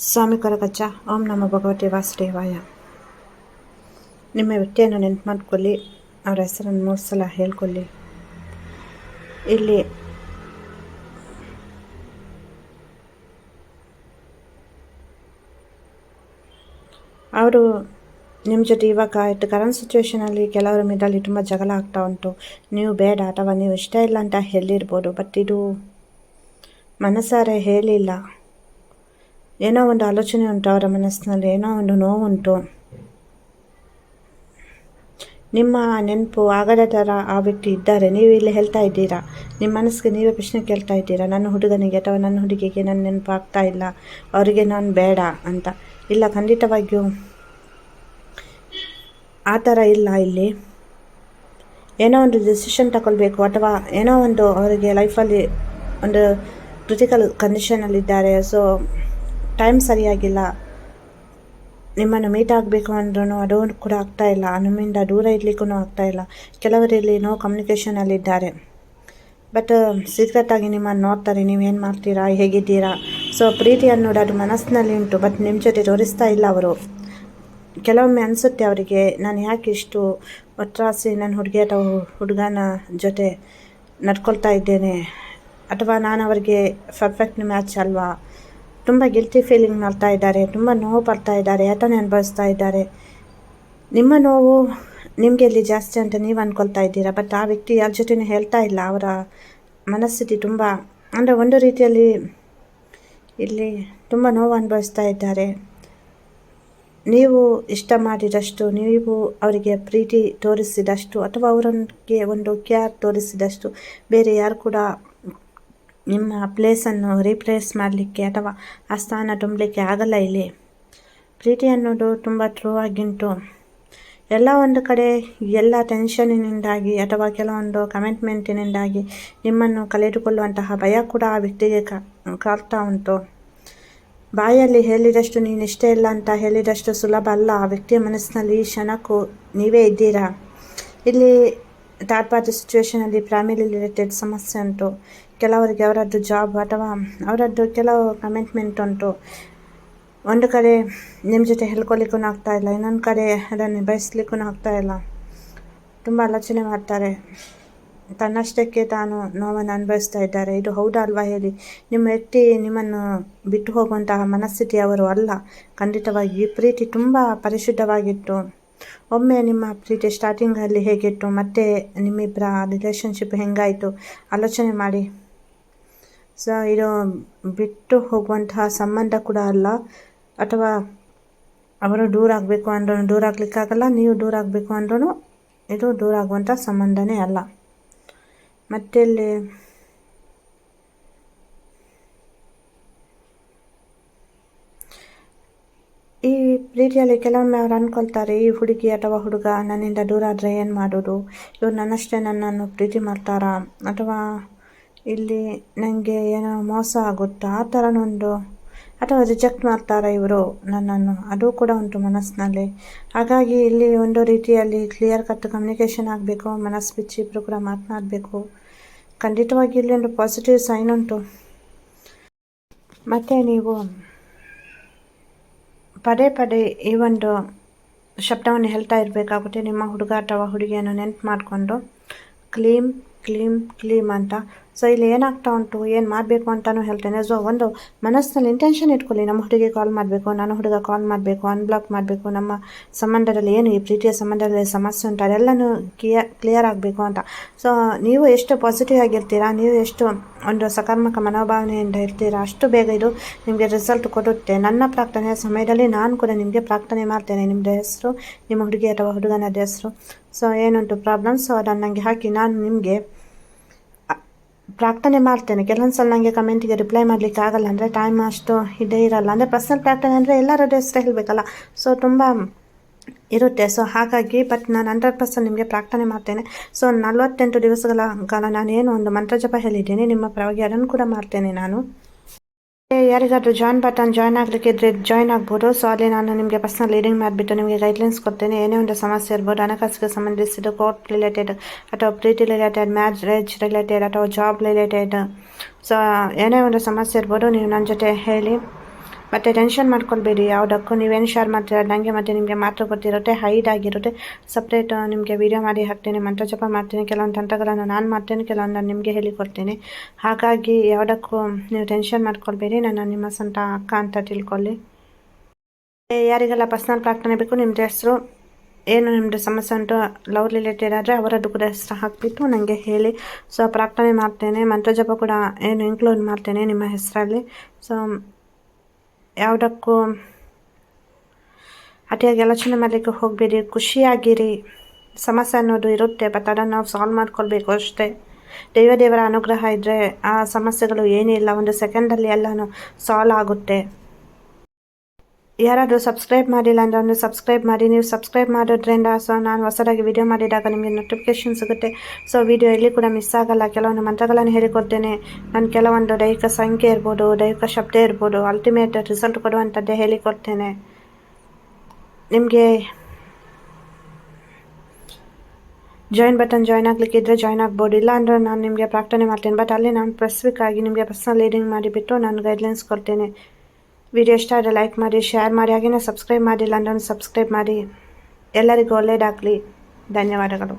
ಸ್ವಾಮಿ ಕೊರಗಜ್ಜ, ಓಂ ನಮ ಭಗವತಿ ವಾಸುದೇವಾಯ. ನಿಮ್ಮ ವ್ಯಕ್ತಿಯನ್ನು ನೆನ್ಪು ಮಾಡ್ಕೊಳ್ಳಿ, ಅವರ ಹೆಸರನ್ನು ಮೂರು ಸಲ ಹೇಳ್ಕೊಳ್ಳಿ. ಇಲ್ಲಿ ಅವರು ನಿಮ್ಮ ಜೊತೆ ಇವಾಗ ಇಟ್ಟು ಕರೆಂಟ್ ಸಿಚುವೇಷನಲ್ಲಿ ಕೆಲವರ ಮಿಡಲ್ಲಿ ತುಂಬ ಜಗಳ ಆಗ್ತಾ ಉಂಟು. ನೀವು ಬೇಡ ಅಥವಾ ನೀವು ಇಷ್ಟ ಇಲ್ಲ ಅಂತ ಹೇಳಿರ್ಬೋದು ಬಟ್ ಇದು ಮನಸಾರೆ ಹೇಳಿಲ್ಲ. ಏನೋ ಒಂದು ಆಲೋಚನೆ ಉಂಟು ಅವರ ಮನಸ್ಸಿನಲ್ಲಿ, ಏನೋ ಒಂದು ನೋವುಂಟು. ನಿಮ್ಮ ನೆನಪು ಆಗದ ಥರ ಆ ವ್ಯಕ್ತಿ ಇದ್ದಾರೆ. ನೀವು ಇಲ್ಲಿ ಹೇಳ್ತಾ ಇದ್ದೀರಾ? ನಿಮ್ಮ ಮನಸ್ಸಿಗೆ ನೀವೇ ಪ್ರಶ್ನೆ ಕೇಳ್ತಾ ಇದ್ದೀರಾ? ನನ್ನ ಹುಡುಗನಿಗೆ ಅಥವಾ ನನ್ನ ಹುಡುಗಿಗೆ ನನ್ನ ನೆನಪು ಆಗ್ತಾ ಇಲ್ಲ. ಅವರಿಗೆ ನಾನು ಬೇಡ ಅಂತ. ಇಲ್ಲ, ಖಂಡಿತವಾಗಿಯೂ ಆ ಥರ ಇಲ್ಲ ಇಲ್ಲಿ. ಏನೋ ಒಂದು ಡಿಸಿಷನ್ ತಗೊಳ್ಬೇಕು ಅಥವಾ ಏನೋ ಒಂದು ಅವರಿಗೆ ಲೈಫಲ್ಲಿ ಒಂದು ಕ್ರಿಟಿಕಲ್ ಕಂಡೀಷನಲ್ಲಿದ್ದಾರೆ ಸೊ ಟೈಮ್ ಸರಿಯಾಗಿಲ್ಲ. ನಿಮ್ಮನ್ನು ಮೀಟ್ ಆಗಬೇಕು ಅಂದ್ರೂ ಅದು ಕೂಡ ಆಗ್ತಾ ಇಲ್ಲ. ನಿಮ್ಮಿಂದ ದೂರ ಇರಲಿಕ್ಕೂ ಆಗ್ತಾ ಇಲ್ಲ. ಕೆಲವರಲ್ಲಿ ನೋ ಕಮ್ಯುನಿಕೇಷನಲ್ಲಿದ್ದಾರೆ ಬಟ್ ಸೀಕ್ರೆಟಾಗಿ ನಿಮ್ಮನ್ನು ನೋಡ್ತಾರೆ. ನೀವೇನು ಮಾಡ್ತೀರಾ? ಹೇಗಿದ್ದೀರಾ? ಸೊ ಪ್ರೀತಿ ಅನ್ನೋದು ಅದು ಮನಸ್ಸಿನಲ್ಲಿ ಉಂಟು. ಬಟ್ ನಿಮ್ಮ ಜೊತೆ ತೋರಿಸ್ತಾ ಇಲ್ಲ ಅವರು. ಕೆಲವೊಮ್ಮೆ ಅನಿಸುತ್ತೆ ಅವರಿಗೆ, ನಾನು ಯಾಕೆ ಇಷ್ಟು ಒಟ್ರಾಸಿ ನನ್ನ ಹುಡುಗಿ ಅಥವಾ ಹುಡುಗನ ಜೊತೆ ನಡ್ಕೊಳ್ತಾ ಇದ್ದೇನೆ? ಅಥವಾ ನಾನು ಅವರಿಗೆ ಪರ್ಫೆಕ್ಟ್ ಮ್ಯಾಚ್ ಅಲ್ವಾ? ತುಂಬ ಗಿಲ್ಟಿ ಫೀಲಿಂಗ್ ಮಾಡ್ತಾ ಇದ್ದಾರೆ, ತುಂಬ ನೋವು ಪಡ್ತಾ ಇದ್ದಾರೆ ಯಾತನೆ ಅನುಭವಿಸ್ತಾ ಇದ್ದಾರೆ. ನಿಮ್ಮ ನೋವು ನಿಮಗೆ ಇಲ್ಲಿ ಜಾಸ್ತಿ ಅಂತ ನೀವು ಅಂದ್ಕೊಳ್ತಾ ಇದ್ದೀರಾ? ಬಟ್ ಆ ವ್ಯಕ್ತಿ ಯಾರ ಜೊತೆನೂ ಹೇಳ್ತಾ ಇಲ್ಲ, ಅವರ ಮನಸ್ಥಿತಿ ತುಂಬ, ಅಂದರೆ ಒಂದು ರೀತಿಯಲ್ಲಿ ಇಲ್ಲಿ ತುಂಬ ನೋವು ಅನುಭವಿಸ್ತಾ ಇದ್ದಾರೆ. ನೀವು ಇಷ್ಟ ಮಾಡಿದಷ್ಟು, ನೀವು ಅವರಿಗೆ ಪ್ರೀತಿ ತೋರಿಸಿದಷ್ಟು, ಅಥವಾ ಅವರಿಗೆ ಒಂದು ಕೇರ್ ತೋರಿಸಿದಷ್ಟು, ಬೇರೆ ಯಾರು ಕೂಡ ನಿಮ್ಮ ಪ್ಲೇಸನ್ನು ರೀಪ್ಲೇಸ್ ಮಾಡಲಿಕ್ಕೆ ಅಥವಾ ಆ ಸ್ಥಾನ ತುಂಬಲಿಕ್ಕೆ ಆಗಲ್ಲ ಇಲ್ಲಿ. ಪ್ರೀತಿ ಅನ್ನೋದು ತುಂಬ ಟ್ರೂ ಆಗಿಂಟು. ಎಲ್ಲ ಒಂದು ಕಡೆ ಎಲ್ಲ ಟೆನ್ಷನ್ನಿನಿಂದಾಗಿ ಅಥವಾ ಕೆಲವೊಂದು ಕಮಿಟ್ಮೆಂಟಿನಿಂದಾಗಿ ನಿಮ್ಮನ್ನು ಕಳೆದುಕೊಳ್ಳುವಂತಹ ಭಯ ಕೂಡ ಆ ವ್ಯಕ್ತಿಗೆ ಕಾಡ್ತಾ ಉಂಟು. ಬಾಯಲ್ಲಿ ಹೇಳಿದಷ್ಟು ನೀನು ಇಷ್ಟೇ ಇಲ್ಲ ಅಂತ ಹೇಳಿದಷ್ಟು ಸುಲಭ ಅಲ್ಲ. ಆ ವ್ಯಕ್ತಿಯ ಮನಸ್ಸಿನಲ್ಲಿ ಈ ಕ್ಷಣಕ್ಕೂ ನೀವೇ ಇದ್ದೀರಾ? ಇಲ್ಲಿ ಥರ್ಡ್ ಪಾರ್ಟಿ ಸಿಚುವೇಷನಲ್ಲಿ ಫ್ಯಾಮಿಲಿ ರಿಲೇಟೆಡ್ ಸಮಸ್ಯೆ ಉಂಟು. ಕೆಲವರಿಗೆ ಅವರದ್ದು ಜಾಬ್ ಅಥವಾ ಅವರದ್ದು ಕೆಲವು ಕಮಿಟ್ಮೆಂಟ್ ಉಂಟು. ಒಂದು ಕಡೆ ನಿಮ್ಮ ಜೊತೆ ಹೇಳ್ಕೊಲಿಕ್ಕೂ ಆಗ್ತಾ ಇಲ್ಲ, ಇನ್ನೊಂದು ಕಡೆ ಅದನ್ನು ನಿಭಾಯಿಸ್ಲಿಕ್ಕೂ ಆಗ್ತಾ ಇಲ್ಲ. ತುಂಬ ಆಲೋಚನೆ ಮಾಡ್ತಾರೆ. ತನ್ನಷ್ಟಕ್ಕೆ ತಾನು ನೋವನ್ನು ಅನುಭವಿಸ್ತಾ ಇದ್ದಾರೆ. ಇದು ಹೌದಾ ಅಲ್ವಾ ಹೇಳಿ. ನಿಮ್ಮ ವ್ಯಕ್ತಿ ನಿಮ್ಮನ್ನು ಬಿಟ್ಟು ಹೋಗುವಂತಹ ಮನಸ್ಥಿತಿ ಅವರು ಅಲ್ಲ. ಖಂಡಿತವಾಗಿ ಈ ಪ್ರೀತಿ ತುಂಬ ಪರಿಶುದ್ಧವಾಗಿತ್ತು. ಒಮ್ಮೆ ನಿಮ್ಮ ಪ್ರೀತಿ ಸ್ಟಾರ್ಟಿಂಗಲ್ಲಿ ಹೇಗಿತ್ತು? ಮತ್ತೆ ನಿಮ್ಮಿಬ್ಬರ ರಿಲೇಷನ್ಶಿಪ್ ಹೆಂಗಾಯಿತು? ಆಲೋಚನೆ ಮಾಡಿ. ಸೊ ಇದು ಬಿಟ್ಟು ಹೋಗುವಂತಹ ಸಂಬಂಧ ಕೂಡ ಅಲ್ಲ. ಅಥವಾ ಅವರು ದೂರ ಆಗಬೇಕು ಅಂದ್ರೂ ದೂರ ಆಗಲಿಕ್ಕಾಗಲ್ಲ ನೀವು ದೂರ ಆಗಬೇಕು ಅಂದ್ರೂ ಇದು ದೂರ ಆಗುವಂಥ ಸಂಬಂಧನೇ ಅಲ್ಲ. ಮತ್ತೆ ಪ್ರೀತಿಯಲ್ಲಿ ಕೆಲವೊಮ್ಮೆ ಅವ್ರು ಅಂದ್ಕೊಳ್ತಾರೆ ಈ ಹುಡುಗಿ ಅಥವಾ ಹುಡುಗ ನನ್ನಿಂದ ದೂರ ಆದರೆ ಏನು ಮಾಡೋದು? ಇವ್ರು ನನ್ನಷ್ಟೇ ನನ್ನನ್ನು ಪ್ರೀತಿ ಮಾಡ್ತಾರಾ? ಅಥವಾ ಇಲ್ಲಿ ನನಗೆ ಏನೋ ಮೋಸ ಆಗುತ್ತಾ? ಆ ಥರನೊಂದು ಅಥವಾ ರಿಜೆಕ್ಟ್ ಮಾಡ್ತಾರಾ ಇವರು ನನ್ನನ್ನು? ಅದು ಕೂಡ ಉಂಟು ಮನಸ್ಸಿನಲ್ಲಿ. ಹಾಗಾಗಿ ಇಲ್ಲಿ ಒಂದು ರೀತಿಯಲ್ಲಿ ಕ್ಲಿಯರ್ ಕಟ್ ಕಮ್ಯುನಿಕೇಷನ್ ಆಗಬೇಕು, ಮನಸ್ಸು ಬಿಚ್ಚಿ ಇಬ್ಬರು ಕೂಡ ಮಾತನಾಡಬೇಕು. ಖಂಡಿತವಾಗಿ ಇಲ್ಲಿ ಒಂದು ಪಾಸಿಟಿವ್ ಸೈನ್ ಉಂಟು. ಮತ್ತು ನೀವು ಪದೇ ಪದೇ ಈ ಒಂದು ಶಬ್ದವನ್ನು ಹೇಳ್ತಾ ಇರಬೇಕಾಗುತ್ತೆ. ನಿಮ್ಮ ಹುಡುಗ ಅಥವಾ ಹುಡುಗಿಯನ್ನು ನೆನ್ಪು ಮಾಡಿಕೊಂಡು, ಕ್ಲೀಮ್ ಕ್ಲೀಮ್ ಕ್ಲೀಮ್ ಅಂತ ಸೊ ಇಲ್ಲಿ ಏನಾಗ್ತಾ ಉಂಟು, ಏನು ಮಾಡಬೇಕು ಅಂತಲೂ ಹೇಳ್ತೇನೆ. ಸೊ ಒಂದು ಮನಸ್ಸಿನಲ್ಲಿ ಇಂಟೆನ್ಷನ್ ಇಟ್ಕೊಳ್ಳಿ. ನಮ್ಮ ಹುಡುಗಿ ಕಾಲ್ ಮಾಡಬೇಕು, ನಾನು ಹುಡುಗ ಕಾಲ್ ಮಾಡಬೇಕು ಅನ್ಬ್ಲಾಕ್ ಮಾಡಬೇಕು, ನಮ್ಮ ಸಂಬಂಧದಲ್ಲಿ ಏನು ಈ ಪ್ರೀತಿಯ ಸಂಬಂಧದಲ್ಲಿ ಸಮಸ್ಯೆ ಉಂಟು, ಅದೆಲ್ಲನೂ ಕ್ಲಿಯರ್ ಕ್ಲಿಯರ್ ಆಗಬೇಕು ಅಂತ. ಸೊ ನೀವು ಎಷ್ಟು ಪಾಸಿಟಿವ್ ಆಗಿರ್ತೀರಾ, ನೀವು ಎಷ್ಟು ಒಂದು ಸಕಾರಾತ್ಮಕ ಮನೋಭಾವನೆಯಿಂದ ಇರ್ತೀರಾ, ಅಷ್ಟು ಬೇಗ ಇದು ನಿಮಗೆ ರಿಸಲ್ಟ್ ಕೊಡುತ್ತೆ. ನನ್ನ ಪ್ರಾರ್ಥನೆಯ ಸಮಯದಲ್ಲಿ ನಾನು ಕೂಡ ನಿಮಗೆ ಪ್ರಾರ್ಥನೆ ಮಾಡ್ತೇನೆ. ನಿಮ್ಮದು ಹೆಸರು, ನಿಮ್ಮ ಹುಡುಗಿ ಅಥವಾ ಹುಡುಗನದ ಹೆಸರು. ಸೊ ಏನುಂಟು ಪ್ರಾಬ್ಲಮ್ಸ್ ಸೊ ಅದನ್ನು ನನಗೆ ಹಾಕಿ, ನಾನು ನಿಮಗೆ ಪ್ರಾರ್ಥನೆ ಮಾಡ್ತೇನೆ. ಕೆಲವೊಂದು ಸಲ ನನಗೆ ಕಮೆಂಟಿಗೆ ರಿಪ್ಲೈ ಮಾಡಲಿಕ್ಕೆ ಆಗಲ್ಲ. ಅಂದರೆ ಟೈಮ್ ಅಷ್ಟು ಇದೇ ಇರಲ್ಲ. ಅಂದರೆ ಪರ್ಸ್ನಲ್ ಪ್ರಾರ್ಥನೆ ಅಂದರೆ ಎಲ್ಲರ ಹೆಸರು ಹೇಳಬೇಕಲ್ಲ. ಸೊ ತುಂಬ ಇರುತ್ತೆ. ಸೊ ಹಾಗಾಗಿ ಬಟ್ ನಾನು ಹಂಡ್ರೆಡ್ ಪರ್ಸೆಂಟ್ ನಿಮಗೆ ಪ್ರಾರ್ಥನೆ ಮಾಡ್ತೇನೆ. ಸೊ ನಲವತ್ತೆಂಟು ದಿವಸಗಳ ಕಾಲ ನಾನು ಏನು ಒಂದು ಮಂತ್ರ ಜಪ ಹೇಳಿದ್ದೀನಿ. ನಿಮ್ಮ ಪರವಾಗಿ ಅದನ್ನು ಕೂಡ ಮಾಡ್ತೇನೆ ನಾನು. ಯಾರಿಗಾದ್ರೂ ಜಾಯ್ನ್ ಬಟನ್ ಜಾಯ್ನ್ ಇದ್ರೆ ಜಾಯ್ನ್ ಆಗ್ಬೋದು. ಸೊ ಅಲ್ಲಿ ನಾನು ನಿಮಗೆ ಪರ್ಸನಲ್ ಲೀಡಿಂಗ್ ಮಾಡಿಬಿಟ್ಟು ನಿಮಗೆ ಗೈಡ್ಲೈನ್ಸ್ ಕೊಡ್ತೇನೆ. ಏನೇ ಒಂದು ಸಮಸ್ಯೆ ಇರ್ಬೋದು, ಹಣಕಾಸಿಗೆ ಸಂಬಂಧಿಸಿದ ಕೋರ್ಟ್ ರಿಲೇಟೆಡ್ ಅಥವಾ ಪ್ರೀತಿ ರಿಲೇಟೆಡ್ ಮ್ಯಾರೇಜ್ ರಿಲೇಟೆಡ್ ಅಥವಾ ಜಾಬ್ ರಿಲೇಟೆಡ್ ಸೊ ಏನೇ ಒಂದು ಸಮಸ್ಯೆ ಇರ್ಬೋದು, ನೀವು ನನ್ನ ಜೊತೆ ಹೇಳಿ. ಮತ್ತು ಟೆನ್ಷನ್ ಮಾಡ್ಕೊಳ್ಬೇಡಿ, ಯಾವುದಕ್ಕೂ ನೀವೇನು ಶೇರ್ ಮಾಡ್ತೀರ ನನಗೆ ಮತ್ತು ನಿಮಗೆ ಮಾತ್ರ ಗೊತ್ತಿರುತ್ತೆ ಹೈಡ್ ಆಗಿರುತ್ತೆ. ಸಪ್ರೇಟ್ ನಿಮಗೆ ವೀಡಿಯೋ ಮಾಡಿ ಹಾಕ್ತೀನಿ ಮಂತ್ರ ಜಪ ಮಾಡ್ತೀನಿ, ಕೆಲವೊಂದು ತಂತ್ರಗಳನ್ನು ನಾನು ಮಾಡ್ತೀನಿ ಕೆಲವೊಂದು ನಾನು ನಿಮಗೆ ಹೇಳಿಕೊಡ್ತೀನಿ. ಹಾಗಾಗಿ ಯಾವುದಕ್ಕೂ ನೀವು ಟೆನ್ಷನ್ ಮಾಡ್ಕೊಳ್ಬೇಡಿ ನಾನು ನಿಮ್ಮ ಸ್ವಂತ ಅಕ್ಕ ಅಂತ ತಿಳ್ಕೊಳ್ಳಿ. ಯಾರಿಗೆಲ್ಲ ಪರ್ಸ್ನಲ್ ಪ್ರಾರ್ಥನೆ ಬೇಕು ನಿಮ್ಮದು ಹೆಸರು, ಏನು ನಿಮ್ಮದು ಸಮಸ್ಯೆ ಉಂಟು, ಲವ್ ರಿಲೇಟೆಡ್ ಆದರೆ ಅವರದ್ದು ಕೂಡ ಹೆಸರು ಹಾಕಿಬಿಟ್ಟು ನನಗೆ ಹೇಳಿ. ಸೊ ಪ್ರಾರ್ಥನೆ ಮಾಡ್ತೇನೆ ಮಂತ್ರ ಜಪ ಕೂಡ ಏನು ಇನ್ಕ್ಲೂಡ್ ಮಾಡ್ತೇನೆ ನಿಮ್ಮ ಹೆಸರಲ್ಲಿ. ಸೊ ಯಾವುದಕ್ಕೂ ಅತಿಯಾಗಿ ಆಲೋಚನೆ ಮಾಡಲಿಕ್ಕೆ ಹೋಗಬೇಡಿ, ಖುಷಿಯಾಗಿರಿ. ಸಮಸ್ಯೆ ಅನ್ನೋದು ಇರುತ್ತೆ ಬಟ್ ಅದನ್ನು ನಾವು ಸಾಲ್ವ್ ಮಾಡ್ಕೊಳ್ಬೇಕು ಅಷ್ಟೇ. ದೈವ ದೇವರ ಅನುಗ್ರಹ ಇದ್ದರೆ ಆ ಸಮಸ್ಯೆಗಳು ಏನಿಲ್ಲ, ಒಂದು ಸೆಕೆಂಡಲ್ಲಿ ಎಲ್ಲನೂ ಸಾಲ್ವ್ ಆಗುತ್ತೆ. ಯಾರಾದರೂ ಸಬ್ಸ್ಕ್ರೈಬ್ ಮಾಡಿಲ್ಲ ಅಂದರೆ ಅವನು ಸಬ್ಸ್ಕ್ರೈಬ್ ಮಾಡಿ. ನೀವು ಸಬ್ಸ್ಕ್ರೈಬ್ ಮಾಡೋದ್ರಿಂದ ಸೊ ನಾನು ಹೊಸದಾಗಿ ವಿಡಿಯೋ ಮಾಡಿದಾಗ ನಿಮಗೆ ನೋಟಿಫಿಕೇಶನ್ ಸಿಗುತ್ತೆ. ಸೊ ವಿಡಿಯೋ ಎಲ್ಲಿ ಕೂಡ ಮಿಸ್ ಆಗಲ್ಲ. ಕೆಲವೊಂದು ಮಂತ್ರಗಳನ್ನು ಹೇಳಿಕೊಡ್ತೇನೆ. ನಾನು ಕೆಲವೊಂದು ದೈಹಿಕ ಸಂಖ್ಯೆ ಇರ್ಬೋದು, ದೈಹಿಕ ಶಬ್ದ ಇರ್ಬೋದು ಅಲ್ಟಿಮೇಟ್ ರಿಸಲ್ಟ್ ಕೊಡುವಂಥದ್ದೇ ಹೇಳಿಕೊಡ್ತೇನೆ. ನಿಮಗೆ ಜಾಯಿನ್ ಬಟನ್ ಜಾಯ್ನ್ ಆಗಲಿಕ್ಕೆ ಇದ್ದರೆ ಜಾಯ್ನ್ ಆಗ್ಬೋದು. ಇಲ್ಲ ಅಂದರೆ ನಾನು ನಿಮಗೆ ಪ್ರಾರ್ಥನೆ ಮಾಡ್ತೇನೆ. ಬಟ್ ಅಲ್ಲಿ ನಾನು ಸ್ಪೆಸಿಫಿಕ್ ಆಗಿ ನಿಮಗೆ ಪರ್ಸ್ನಲ್ ಲೀಡಿಂಗ್ ಮಾಡಿಬಿಟ್ಟು ನಾನು ಗೈಡ್ಲೈನ್ಸ್ ಕೊಡ್ತೇನೆ. ವಿಡಿಯೋ ಇಷ್ಟ ಆದರೆ ಲೈಕ್ ಮಾಡಿ ಶೇರ್ ಮಾಡಿ ಹಾಗೆಯೇ ಸಬ್ಸ್ಕ್ರೈಬ್ ಮಾಡಿಲ್ಲ ಅಂದರೆ ಸಬ್ಸ್ಕ್ರೈಬ್ ಮಾಡಿ. ಎಲ್ಲರಿಗೂ ಒಳ್ಳೆಯದಾಗಲಿ ಧನ್ಯವಾದಗಳು.